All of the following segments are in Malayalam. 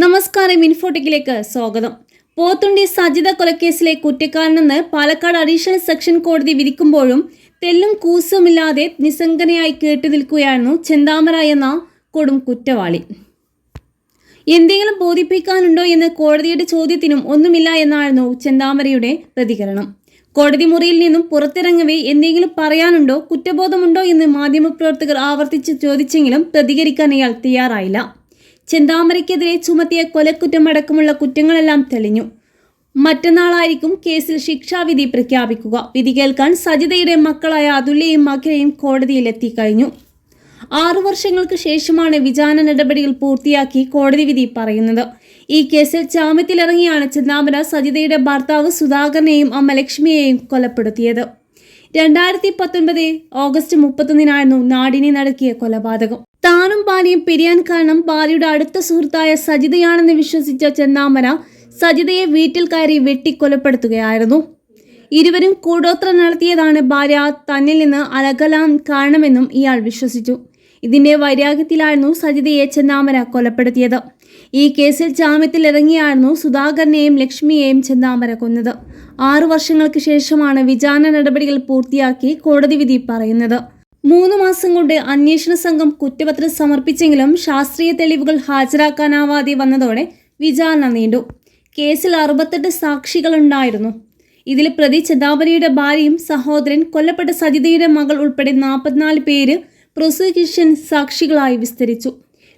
നമസ്കാരം ഇൻഫോടെക്കിലേക്ക് സ്വാഗതം. പോത്തുണ്ടി സജിത കൊലക്കേസിലെ കുറ്റക്കാരനെന്ന് പാലക്കാട് അഡീഷണൽ സെക്ഷൻ കോടതി വിധിക്കുമ്പോഴും തെല്ലും കൂസുമില്ലാതെ നിസ്സംഗനയായി കേട്ടു നിൽക്കുകയായിരുന്നു ചെന്താമര എന്ന കൊടും കുറ്റവാളി. എന്തെങ്കിലും ബോധിപ്പിക്കാനുണ്ടോ എന്ന് കോടതിയുടെ ചോദ്യത്തിനും ഒന്നുമില്ല എന്നായിരുന്നു ചെന്താമരയുടെ പ്രതികരണം. കോടതി മുറിയിൽ നിന്നും പുറത്തിറങ്ങവേ എന്തെങ്കിലും പറയാനുണ്ടോ കുറ്റബോധമുണ്ടോ എന്ന് മാധ്യമപ്രവർത്തകർ ആവർത്തിച്ച് ചോദിച്ചെങ്കിലും പ്രതികരിക്കാൻ അയാൾ തയ്യാറായില്ല. ചെന്താമരയ്ക്കെതിരെ ചുമത്തിയ കൊലക്കുറ്റമടക്കമുള്ള കുറ്റങ്ങളെല്ലാം തെളിഞ്ഞു. മറ്റന്നാളായിരിക്കും കേസിൽ ശിക്ഷാവിധി പ്രഖ്യാപിക്കുക. വിധി കേൾക്കാൻ സജിതയുടെ മക്കളായ അതുല്യയും മകരയും കോടതിയിൽ എത്തിക്കഴിഞ്ഞു ആറു വർഷങ്ങൾക്ക് ശേഷമാണ് വിചാരണ നടപടികൾ പൂർത്തിയാക്കി കോടതി വിധി പറയുന്നത്. ഈ കേസിൽ ജാമ്യത്തിലിറങ്ങിയാണ് ചിന്താമര സജിതയുടെ ഭർത്താവ് സുധാകരനെയും അമ്മ ലക്ഷ്മിയെയും കൊലപ്പെടുത്തിയത്. രണ്ടായിരത്തി പത്തൊൻപത് ഓഗസ്റ്റ് മുപ്പത്തൊന്നിനായിരുന്നു നാടിനെ നടക്കിയ കൊലപാതകം. താനും ഭാര്യയും പിരിയാൻ കാരണം ഭാര്യയുടെ അടുത്ത സുഹൃത്തായ സജിതയാണെന്ന് വിശ്വസിച്ച ചെന്നാമന സജിതയെ വീട്ടിൽ കയറി വെട്ടിക്കൊലപ്പെടുത്തുകയായിരുന്നു. ഇരുവരും കൂടോത്ര നടത്തിയതാണ് ഭാര്യ തന്നിൽ നിന്ന് അലകലാൻ കാരണമെന്നും ഇയാൾ വിശ്വസിച്ചു. ഇതിന്റെ വൈരാഗ്യത്തിലായിരുന്നു സജിതയെ ചെന്നാമര കൊലപ്പെടുത്തിയത്. ഈ കേസിൽ ജാമ്യത്തിൽ ഇറങ്ങിയായിരുന്നു സുധാകരനെയും ലക്ഷ്മിയെയും ചെന്നാമര കൊന്നത്. ആറു വർഷങ്ങൾക്ക് ശേഷമാണ് വിചാരണ നടപടികൾ പൂർത്തിയാക്കി കോടതി വിധി പറയുന്നത്. മൂന്ന് മാസം കൊണ്ട് അന്വേഷണ സംഘം കുറ്റപത്രം സമർപ്പിച്ചെങ്കിലും ശാസ്ത്രീയ തെളിവുകൾ ഹാജരാക്കാനാവാതെ വന്നതോടെ വിചാരണ നീണ്ടു. കേസിൽ അറുപത്തെട്ട് സാക്ഷികളുണ്ടായിരുന്നു. ഇതിൽ പ്രതി ചെതാപരിയുടെ ഭാര്യയും സഹോദരൻ കൊല്ലപ്പെട്ട സജിതയുടെ മകൾ ഉൾപ്പെടെ നാൽപ്പത്തിനാല് പേര് പ്രോസിക്യൂഷൻ സാക്ഷികളായി വിസ്തരിച്ചു.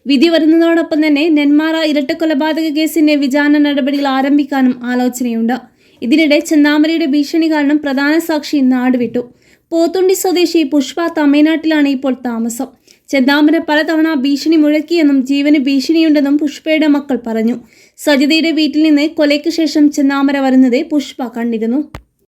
വിധി വരുന്നതോടൊപ്പം തന്നെ നെന്മാറ ഇരട്ടക്കൊലപാതക കേസിന്റെ വിചാരണ നടപടികൾ ആരംഭിക്കാനും ആലോചനയുണ്ട്. ഇതിനിടെ ചെന്നാമരയുടെ ഭീഷണി കാരണം പ്രധാന സാക്ഷി നാടുവിട്ടു. പോത്തുണ്ടി സ്വദേശി പുഷ്പ തമിഴ്നാട്ടിലാണ് ഇപ്പോൾ താമസം. ചെന്താമര പലതവണ ഭീഷണി മുഴക്കിയെന്നും ജീവന് ഭീഷണിയുണ്ടെന്നും പുഷ്പയുടെ മക്കൾ പറഞ്ഞു. സജിതയുടെ വീട്ടിൽ നിന്ന് കൊലയ്ക്ക് ശേഷം ചെന്നാമര വരുന്നത് പുഷ്പ കണ്ടിരുന്നു.